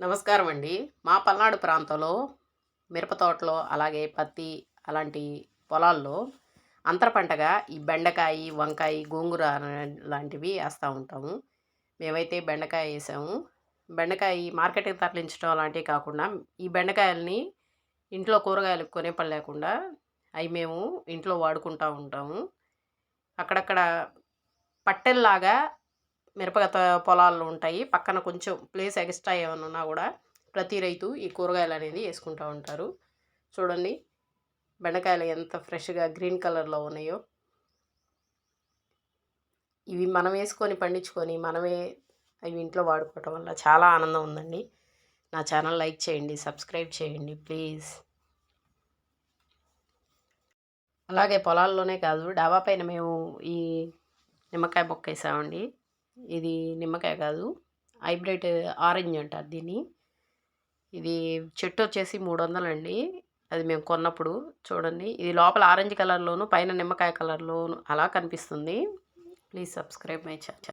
నమస్కారం అండి మా పల్నాడు ప్రాంతంలో మిరప తోటలో అలాగే పత్తి అలాంటి పొలాల్లో అంతర పంటగా ఈ బెండకాయ వంకాయ గోంగూర లాంటివి వేస్తూ ఉంటాము. మేమైతే బెండకాయ వేసాము. బెండకాయ మార్కెట్కి తరలించడం అలాంటివి కాకుండా ఈ బెండకాయలని ఇంట్లో కూరగాయలు కొనే పని లేకుండా అవి మేము ఇంట్లో వాడుకుంటూ ఉంటాము. అక్కడక్కడ పట్టెల్లాగా మిరప పొలాల్లో ఉంటాయి. పక్కన కొంచెం ప్లేస్ ఎక్స్ట్రా ఏమైనా ఉన్నా కూడా ప్రతి రైతు ఈ కూరగాయలు అనేది వేసుకుంటూ ఉంటారు. చూడండి. బెండకాయలు ఎంత ఫ్రెష్గా గ్రీన్ కలర్లో ఉన్నాయో. ఇవి మనం వేసుకొని పండించుకొని మనమే అవి ఇంట్లో వాడుకోవటం వల్ల చాలా ఆనందం ఉందండి. నా ఛానల్ లైక్ చేయండి సబ్స్క్రైబ్ చేయండి ప్లీజ్. అలాగే పొలాల్లోనే కాదు డాబా పైన మేము ఈ నిమ్మకాయ మొక్క వేసామండి. ఇది నిమ్మకాయ కాదు. హైబ్రిడ్ ఆరెంజ్ అంటారు దీన్ని. ఇది చెట్టు వచ్చేసి మూడు వందలండి అది మేము కొన్నప్పుడు చూడండి. ఇది లోపల ఆరెంజ్ కలర్లోను పైన నిమ్మకాయ కలర్లోను అలా కనిపిస్తుంది. Please subscribe my channel